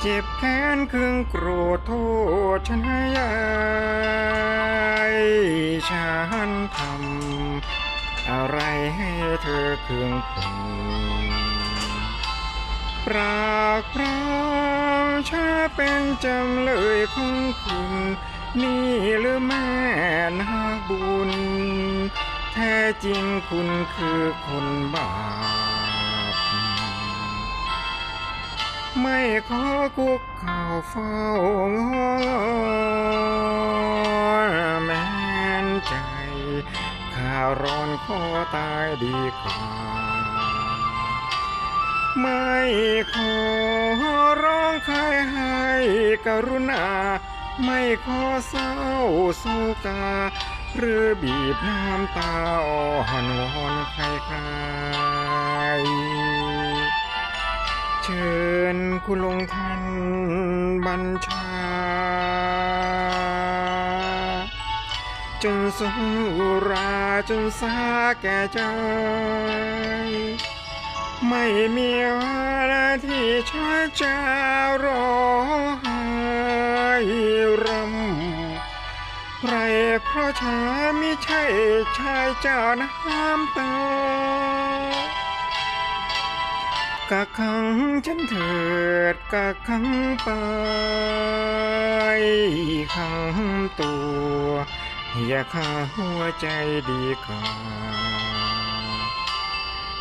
เจ็บแค้นครื่องโกรธโทษฉันให้ยายฉันทำอะไรให้เธอเครื่องขุนปรากปราวฉันเป็นจำเลยของคุณ นี่หรือแม่นาบุญ แท้จริงคุณคือคนบาป ไม่ขอคุกเข่าเฝ้างอแม้นใจข้าร้อนขอตายดีกว่า ไม่ขอร้องใครให้กรุณา ไม่ขอเศร้าโศกา หรือบีบน้ำตาอ่อนวอนใครใครเชิญ คุณลงทันบัญชา จนสงอุราจนสาแก่ใจ ไม่มีอะไรที่ช้าจะร้องไห้รำไรเพราะชาไม่ใช่ชายเจ้าน้ำตา กักขังฉันเถิดกักขังไปขังตัวอย่าฆ่าหัวใจดีกว่า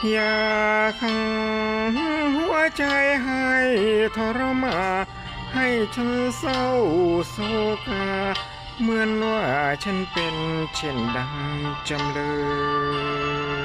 อย่าขังหัวใจให้ทรมานให้ฉันเศร้าโศกาเหมือนว่าฉันเป็นเช่นดังจำเลย